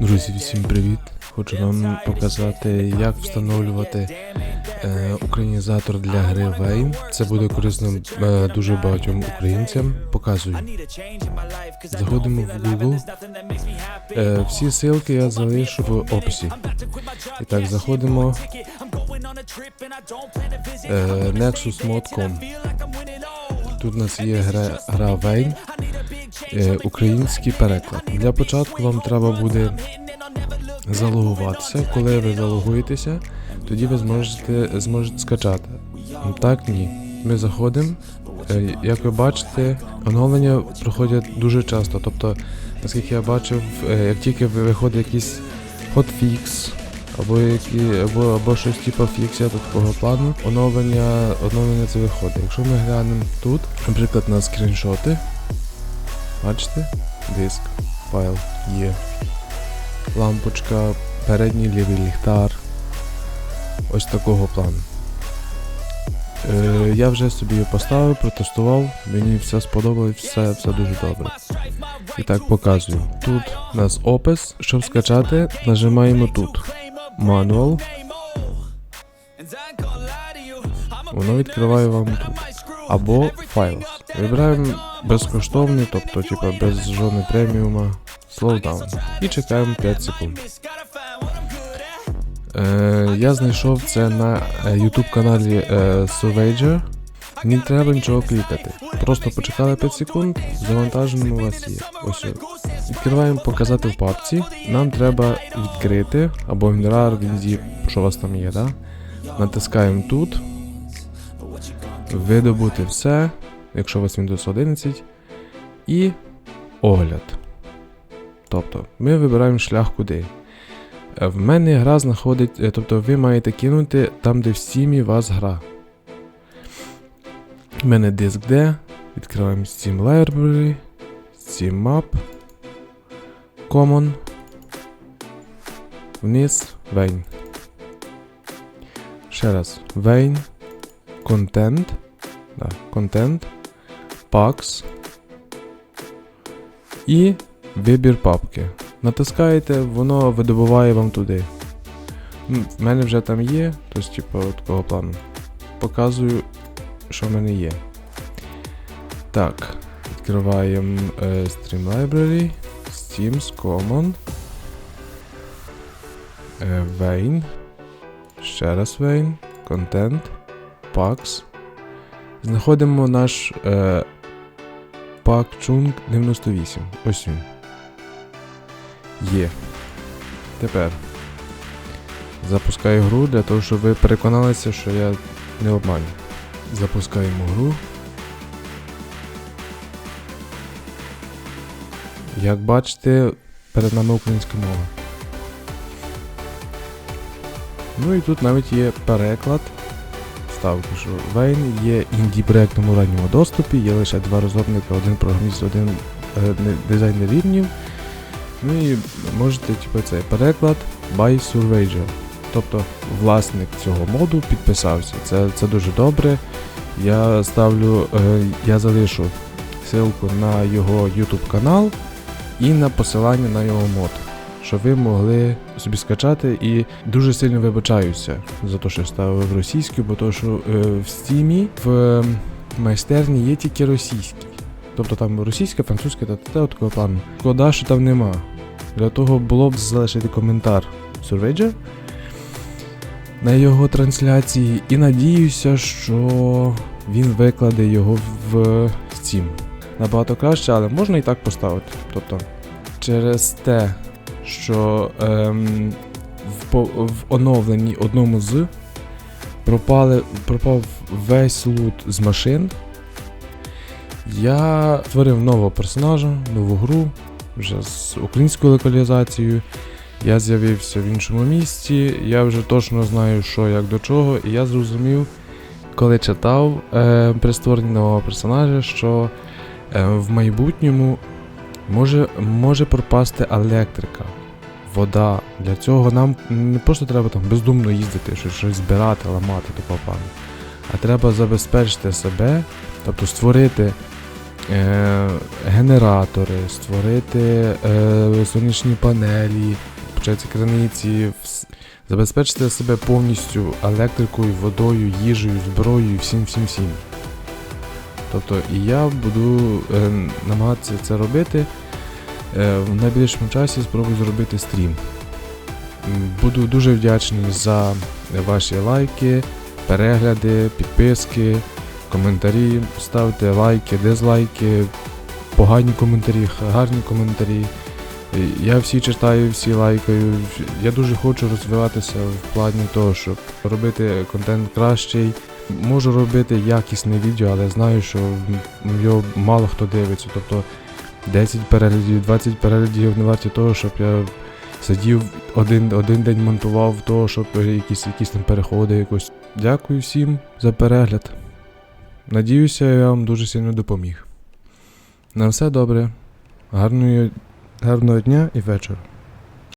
Друзі, всім привіт! Хочу вам показати, як встановлювати е, українізатор для гри Вейн. Це буде корисно е, дуже багатьом українцям. Показую. Заходимо в Google. Е, всі ссылки я залишу в описі. І так, заходимо е, nexusmod.com. Тут у нас є гра, гра Вейн, е, український переклад. Для початку вам треба буде залогуватися. Коли ви залогуєтеся, тоді ви зможете, зможете скачати. Так, ні. Ми заходимо. Е, Як ви бачите, оновлення проходять дуже часто. Тобто, наскільки я бачив, е, як тільки ви- виходить якийсь хотфікс, або які, або, або щось типу фіксія такого плану, оновлення, оновлення це виходить. Якщо ми глянемо тут, наприклад, на скріншоти, бачите, диск, файл є, лампочка, передній лівий ліхтар. Ось такого плану. Е, я вже собі його поставив, протестував, мені все сподобалось, все, все дуже добре. І так показую. Тут у нас опис. Щоб скачати, нажимаємо тут. Мануал. Воно відкриває вам тут. Або файл. Вибираємо безкоштовний, тобто типа без жодної преміума. Slowdown. І чекаємо 5 секунд. Е, я знайшов це на е, YouTube каналі е, Surveyor. Не треба нічого клікати. Просто почекали 5 секунд, завантажено у вас є. Ось. Відкриваємо показати в папці. Нам треба відкрити або WinRAR, що у вас там є, да? Натискаємо тут. Видобути все, якщо у вас Windows 11. І огляд. Тобто, ми вибираємо шлях куди. Е, В мене гра знаходить, е, тобто ви маєте кинути там, де в Steam вас гра. У мене диск D, відкриваємо Steam Library, Steam Map, Common, вниз, Vane. Ще раз, Vane, Content, да, Content, Packs і вибір папки. Натискаєте, воно видобуває вам туди. В мене вже там є, тобто, типу, такого плану. Показую, що в мене є. Так, відкриваємо е, Stream Library, Steams, Common, е, Vane, ще раз Vane, Content, Packs. Знаходимо наш е, Пак Chung 98. Ось він. Є. Тепер запускаю гру для того, щоб ви переконалися, що я не обманю. Запускаємо гру. Як бачите, перед нами українська мова. Ну і тут навіть є переклад. Ставки, що Вейн є інді-проектом у ранньому доступі, є лише два розробника, один програміст, один е, дизайнер рівнів. Ну і можете, типу, цей переклад by Surveyor. Тобто власник цього моду підписався. Це, це дуже добре. Я ставлю, е, я залишу ссылку на його YouTube канал і на посилання на його мод, щоб ви могли собі скачати і дуже сильно вибачаюся за те, що ставив російську, бо то, що е, в стімі в е, майстерні є тільки російські. Тобто там російська, французька та те такого плану. Шкода, що там нема. Для того було б залишити коментар Surveyor на його трансляції і надіюся, що він викладе його в Steam. Набагато краще, але можна і так поставити. Тобто, через те, що ем, в, в оновленні одному з пропали, пропав весь лут з машин. Я створив нового персонажа, нову гру, вже з українською локалізацією. Я з'явився в іншому місці, я вже точно знаю, що як до чого, і я зрозумів, коли читав е, при створенні нового персонажа, що е, в майбутньому може, може пропасти електрика, вода. Для цього нам не просто треба там бездумно їздити, щось, збирати, ламати такого плану. А треба забезпечити себе, тобто створити е, генератори, створити е, сонячні панелі, почати криниці, вс- забезпечити себе повністю електрикою, водою, їжею, зброєю, всім всім всім. Тобто і я буду е, намагатися це робити. Е, в найближчому часі спробую зробити стрім. Буду дуже вдячний за ваші лайки, перегляди, підписки, коментарі. Ставте лайки, дизлайки, погані коментарі, гарні коментарі. Я всі читаю, всі лайкаю. Я дуже хочу розвиватися в плані того, щоб робити контент кращий. Можу робити якісне відео, але знаю, що його мало хто дивиться. Тобто 10 переглядів, 20 переглядів не варті того, щоб я сидів один, один день монтував того, щоб якісь, якісь там переходи якось. Дякую всім за перегляд. Надіюся, я вам дуже сильно допоміг. На все добре. Гарної, гарного дня і вечора.